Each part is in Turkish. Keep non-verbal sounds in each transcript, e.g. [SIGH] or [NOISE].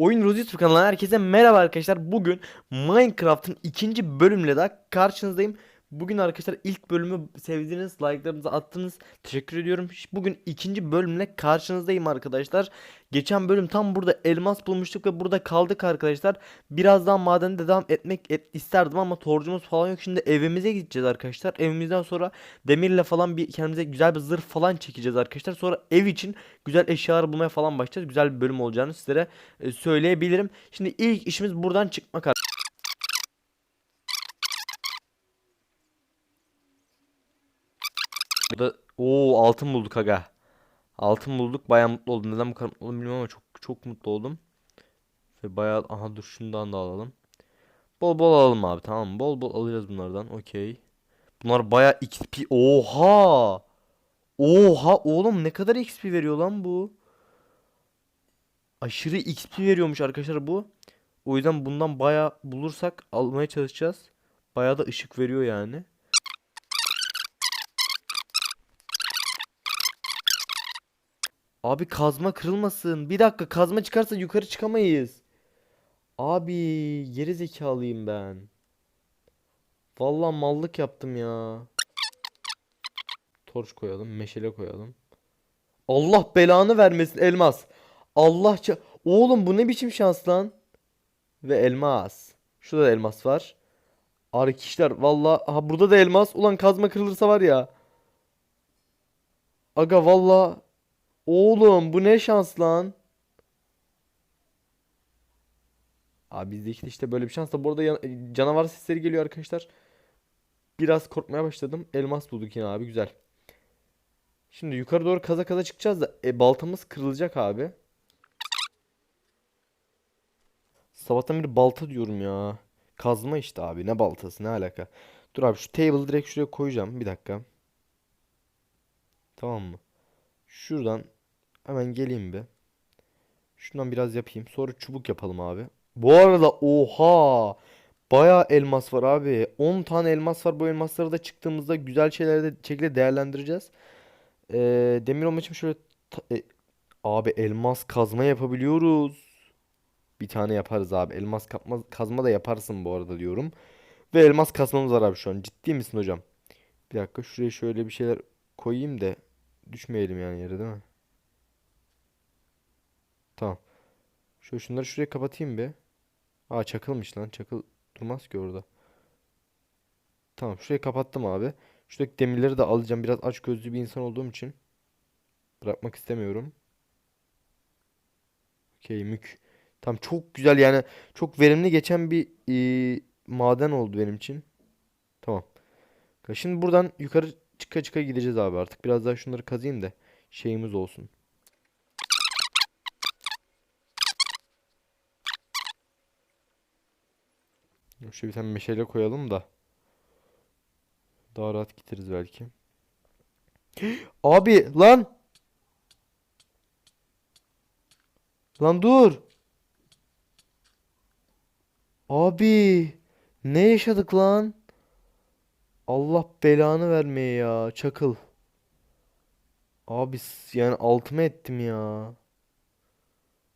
Oyun Rozi Türk kanalına herkese merhaba arkadaşlar. Bugün Minecraft'ın ikinci bölümüyle daha karşınızdayım. Bugün arkadaşlar ilk bölümü sevdiğiniz, like'larınızı attınız. Teşekkür ediyorum. Bugün ikinci bölümle karşınızdayım arkadaşlar. Geçen bölüm tam burada elmas bulmuştuk ve burada kaldık arkadaşlar. Biraz daha madende devam etmek et, isterdim ama torcumuz falan yok. Şimdi evimize gideceğiz arkadaşlar. Evimizden sonra demirle falan bir kendimize güzel bir zırh falan çekeceğiz arkadaşlar. Sonra ev için güzel eşyalar bulmaya falan başlayacağız. Güzel bir bölüm olacağını sizlere e, söyleyebilirim. Şimdi ilk işimiz buradan çıkmak ar- Burada o altın bulduk aga. Altın bulduk. Bayağı mutlu oldum. Neden bu kadar mutlu oldum bilmiyorum ama çok çok mutlu oldum. Ve bayağı aha dur şundan da alalım. Bol bol alalım abi tamam? Bol bol alacağız bunlardan. Okey. Bunlar bayağı XP. Oha! Oha oğlum ne kadar XP veriyor lan bu? Aşırı XP veriyormuş arkadaşlar bu. O yüzden bundan bayağı bulursak almaya çalışacağız. Bayağı da ışık veriyor yani. Abi kazma kırılmasın. Bir dakika kazma çıkarsa yukarı çıkamayız. Abi geri zekalıyım ben. Vallahi mallık yaptım ya. Torç koyalım, meşale koyalım. Allah belanı vermesin elmas. Allah Oğlum bu ne biçim şans lan? Ve elmas. Şurada da elmas var. Arkadaşlar vallahi aha burada da elmas. Ulan kazma kırılırsa var ya. Aga vallahi Oğlum bu ne şans lan? Abi bizdeki de işte böyle bir şans da bu canavar sesleri geliyor arkadaşlar. Biraz korkmaya başladım. Elmas bulduk yine abi güzel. Şimdi yukarı doğru kaza kaza çıkacağız da e, baltamız kırılacak abi. Sabahtan beri balta diyorum ya. Kazma işte abi ne baltası ne alaka. Dur abi şu table direkt şuraya koyacağım bir dakika. Tamam mı? Şuradan hemen geleyim bir. Şundan biraz yapayım. Sonra çubuk yapalım abi. Bu arada oha! Bayağı elmas var abi. 10 tane elmas var. Bu elmasları da çıktığımızda güzel şeyleri de şekilde değerlendireceğiz. Ee, demir olmak için şöyle e, abi elmas kazma yapabiliyoruz. Bir tane yaparız abi. Elmas kapma, kazma da yaparsın bu arada diyorum. Ve elmas kasmamız var abi şu an. Ciddi misin hocam? Bir dakika şuraya şöyle bir şeyler koyayım da düşmeyelim yani yere değil mi? Tamam. Şöyle şunları şuraya kapatayım bir. Aa çakılmış lan. Çakıl durmaz ki orada. Tamam şurayı kapattım abi. Şuradaki demirleri de alacağım. Biraz aç gözlü bir insan olduğum için. Bırakmak istemiyorum. Okey mük. Tamam çok güzel yani. Çok verimli geçen bir e, maden oldu benim için. Tamam. Şimdi buradan yukarı çıka çıka gideceğiz abi artık. Biraz daha şunları kazıyım da şeyimiz olsun. Şöyle bir tane meşale koyalım da. Daha rahat gideriz belki. [GASPS] Abi lan. Lan dur. Abi. Ne yaşadık lan? Allah belanı vermeye ya. Çakıl. Abi yani altıma ettim ya.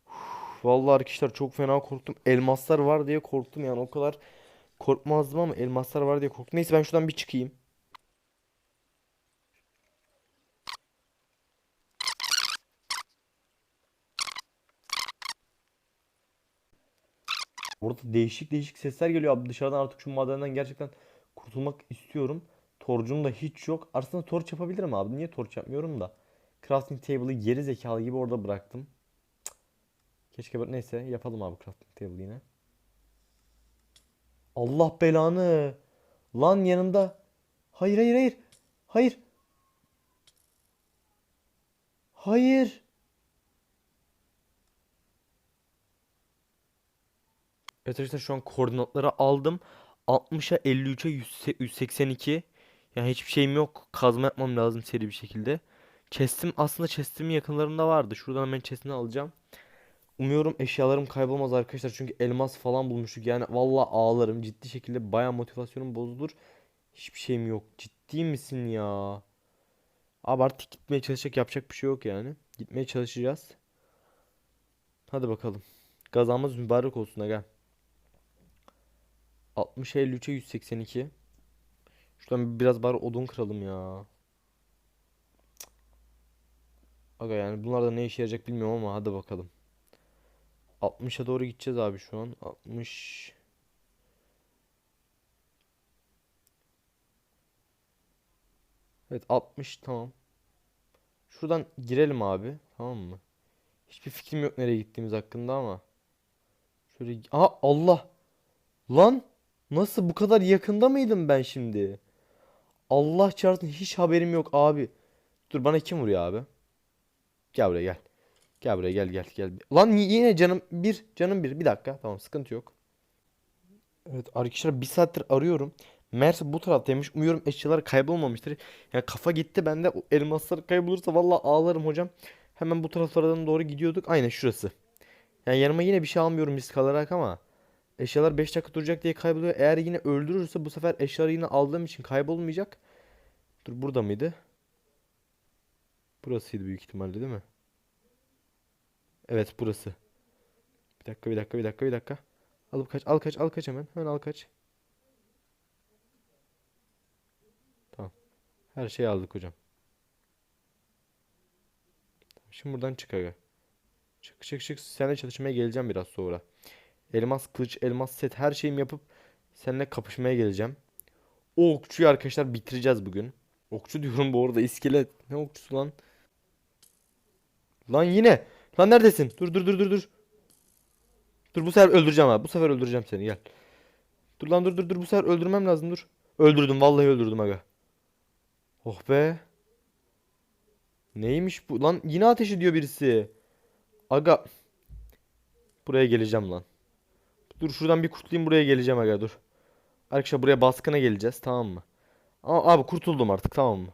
Uf, Vallahi arkadaşlar çok fena korktum. Elmaslar var diye korktum yani o kadar korkmazdım ama elmaslar var diye korktum. Neyse ben şuradan bir çıkayım. Orada değişik değişik sesler geliyor abi. Dışarıdan artık şu madenden gerçekten kurtulmak istiyorum. Torcum da hiç yok. Aslında torç yapabilirim abi. Niye torç yapmıyorum da. Crafting table'ı geri zekalı gibi orada bıraktım. Cık. Keşke böyle neyse yapalım abi crafting table yine. Allah belanı. Lan yanında. Hayır hayır hayır. Hayır. Hayır. Evet arkadaşlar şu an koordinatları aldım. 60'a 53'e 182. Yani hiçbir şeyim yok. Kazma yapmam lazım seri bir şekilde. Chest'im aslında chest'imin yakınlarında vardı. Şuradan hemen chest'ini alacağım. Umuyorum eşyalarım kaybolmaz arkadaşlar. Çünkü elmas falan bulmuştuk. Yani vallahi ağlarım. Ciddi şekilde baya motivasyonum bozulur. Hiçbir şeyim yok. Ciddi misin ya? Abi gitmeye çalışacak yapacak bir şey yok yani. Gitmeye çalışacağız. Hadi bakalım. Gazamız mübarek olsun aga. 60 53'e 182. Şuradan biraz bari odun kıralım ya. Aga yani bunlar da ne işe yarayacak bilmiyorum ama hadi bakalım. 60'a doğru gideceğiz abi şu an. 60 Evet 60 tamam. Şuradan girelim abi. Tamam mı? Hiçbir fikrim yok nereye gittiğimiz hakkında ama. Şöyle Aha Allah. Lan nasıl bu kadar yakında mıydım ben şimdi? Allah çarpsın hiç haberim yok abi. Dur bana kim vuruyor abi? Gel buraya gel. Gel buraya gel gel gel. Lan yine canım bir canım bir. Bir dakika tamam sıkıntı yok. Evet arkadaşlar bir saattir arıyorum. Meğerse bu taraftaymış. Umuyorum eşyalar kaybolmamıştır. Yani kafa gitti bende. Elmaslar kaybolursa vallahi ağlarım hocam. Hemen bu taraflardan doğru gidiyorduk. Aynen şurası. Yani yanıma yine bir şey almıyorum risk alarak ama. Eşyalar 5 dakika duracak diye kayboluyor. Eğer yine öldürürse bu sefer eşyaları yine aldığım için kaybolmayacak. Dur burada mıydı? Burasıydı büyük ihtimalle değil mi? Evet burası. Bir dakika bir dakika bir dakika bir dakika. Alıp kaç al kaç al kaç hemen. Hemen al kaç. Tamam. Her şeyi aldık hocam. Şimdi buradan çık aga. Çık çık çık. Seninle çalışmaya geleceğim biraz sonra. Elmas kılıç, elmas set her şeyimi yapıp seninle kapışmaya geleceğim. O okçuyu arkadaşlar bitireceğiz bugün. Okçu diyorum bu arada iskelet. Ne okçusu lan? Lan yine. Lan neredesin? Dur dur dur dur dur. Dur bu sefer öldüreceğim abi. Bu sefer öldüreceğim seni gel. Dur lan dur dur dur bu sefer öldürmem lazım dur. Öldürdüm vallahi öldürdüm aga. Oh be. Neymiş bu? Lan yine ateş ediyor birisi. Aga. Buraya geleceğim lan. Dur şuradan bir kurtulayım buraya geleceğim aga dur. Arkadaşlar buraya baskına geleceğiz tamam mı? Ama abi kurtuldum artık tamam mı?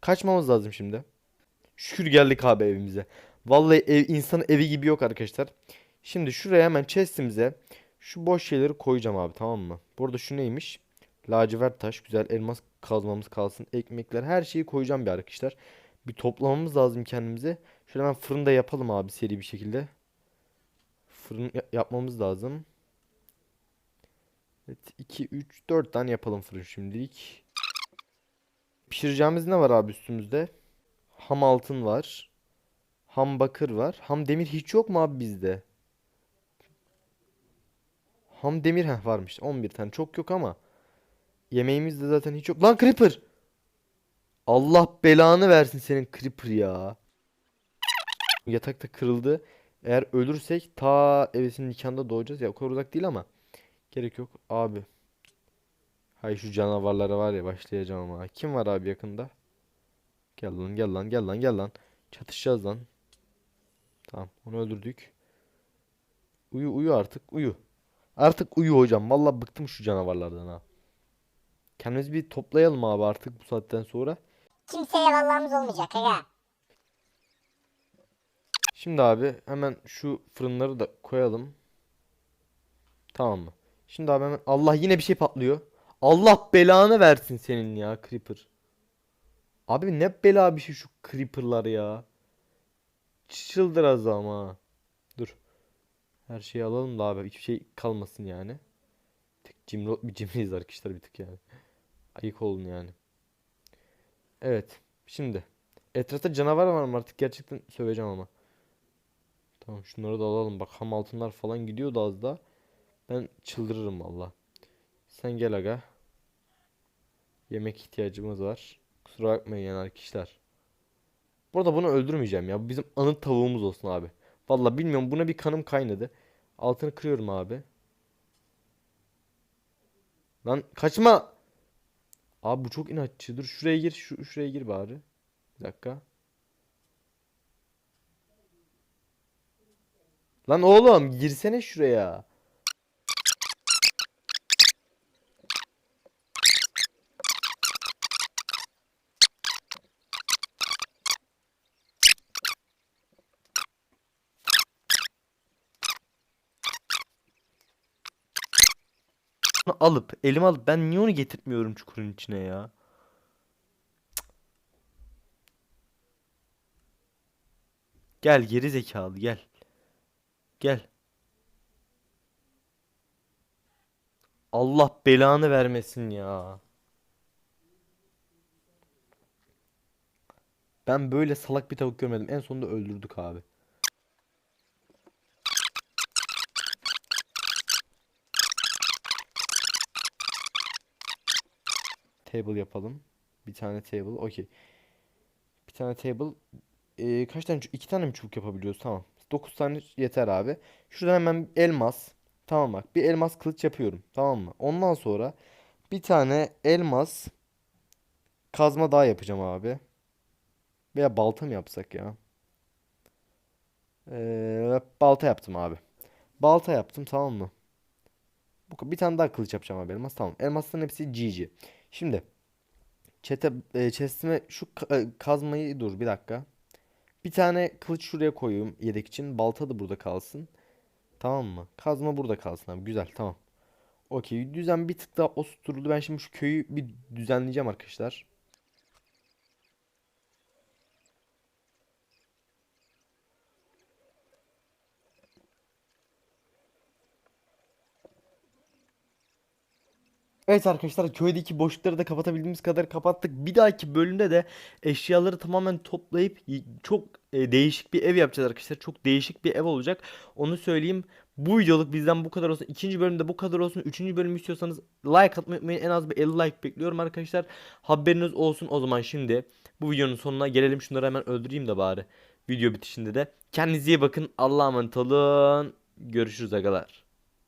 Kaçmamız lazım şimdi. Şükür geldik abi evimize. Vallahi ev, insanın evi gibi yok arkadaşlar. Şimdi şuraya hemen chest'imize şu boş şeyleri koyacağım abi tamam mı? Bu arada şu neymiş? Lacivert taş, güzel elmas kazmamız kalsın. Ekmekler her şeyi koyacağım bir arkadaşlar. Bir toplamamız lazım kendimize. Şöyle hemen fırında yapalım abi seri bir şekilde. Fırın ya- yapmamız lazım. Evet 2 3 4 tane yapalım fırın şimdilik. Pişireceğimiz ne var abi üstümüzde? Ham altın var. Ham bakır var. Ham demir hiç yok mu abi bizde? Ham demir heh, varmış. 11 tane çok yok ama. Yemeğimiz de zaten hiç yok. Lan Creeper! Allah belanı versin senin Creeper ya. Yatak da kırıldı. Eğer ölürsek ta evesinin nikahında doğacağız. Ya o kadar uzak değil ama. Gerek yok abi. Hay şu canavarlara var ya başlayacağım ama. Kim var abi yakında? Gel lan gel lan gel lan gel lan. Çatışacağız lan. Tamam onu öldürdük. Uyu uyu artık uyu. Artık uyu hocam. Vallahi bıktım şu canavarlardan ha. Kendimizi bir toplayalım abi artık bu saatten sonra. Kimseye vallahımız olmayacak aga. Şimdi abi hemen şu fırınları da koyalım. Tamam mı? Şimdi abi hemen Allah yine bir şey patlıyor. Allah belanı versin senin ya Creeper. Abi ne bela bir şey şu Creeper'lar ya. Çıldır az ama. Dur. Her şeyi alalım da abi hiçbir şey kalmasın yani. Tık cimri, bir cimriyiz arkadaşlar bir tık yani. Ayık olun yani. Evet. Şimdi. Etrafta canavar var mı artık gerçekten söveceğim ama. Tamam şunları da alalım. Bak ham altınlar falan gidiyordu az da. Ben çıldırırım valla. Sen gel aga. Yemek ihtiyacımız var. Kusura bakmayın yani arkadaşlar. Burada bunu öldürmeyeceğim ya. Bizim anı tavuğumuz olsun abi. Valla bilmiyorum buna bir kanım kaynadı. Altını kırıyorum abi. Lan kaçma. Abi bu çok inatçı. Dur şuraya gir. Şu şuraya gir bari. Bir dakika. Lan oğlum girsene şuraya. alıp elime alıp ben niye onu getirtmiyorum çukurun içine ya? Gel geri zekalı gel. Gel. Allah belanı vermesin ya. Ben böyle salak bir tavuk görmedim. En sonunda öldürdük abi. Table yapalım. Bir tane table. Okey. Bir tane table. Ee, kaç tane? iki tane mi çubuk yapabiliyoruz? Tamam. 9 tane yeter abi. Şuradan hemen elmas. Tamam bak. Bir elmas kılıç yapıyorum. Tamam mı? Ondan sonra bir tane elmas kazma daha yapacağım abi. Veya balta mı yapsak ya? Ee, balta yaptım abi. Balta yaptım tamam mı? Bir tane daha kılıç yapacağım abi elmas tamam. Elmasların hepsi GG. Şimdi çete e, chest'ime şu e, kazmayı dur bir dakika. Bir tane kılıç şuraya koyayım yedek için. Balta da burada kalsın. Tamam mı? Kazma burada kalsın abi. Güzel tamam. Okey. Düzen bir tık daha oturdu. Ben şimdi şu köyü bir düzenleyeceğim arkadaşlar. Evet arkadaşlar köydeki boşlukları da kapatabildiğimiz kadar kapattık. Bir dahaki bölümde de eşyaları tamamen toplayıp çok e, değişik bir ev yapacağız arkadaşlar. Çok değişik bir ev olacak. Onu söyleyeyim. Bu videoluk bizden bu kadar olsun. İkinci bölümde bu kadar olsun. Üçüncü bölümü istiyorsanız like atmayı unutmayın. En az bir 50 like bekliyorum arkadaşlar. Haberiniz olsun o zaman şimdi. Bu videonun sonuna gelelim. Şunları hemen öldüreyim de bari. Video bitişinde de. Kendinize iyi bakın. Allah'a emanet olun. Görüşürüz agalar.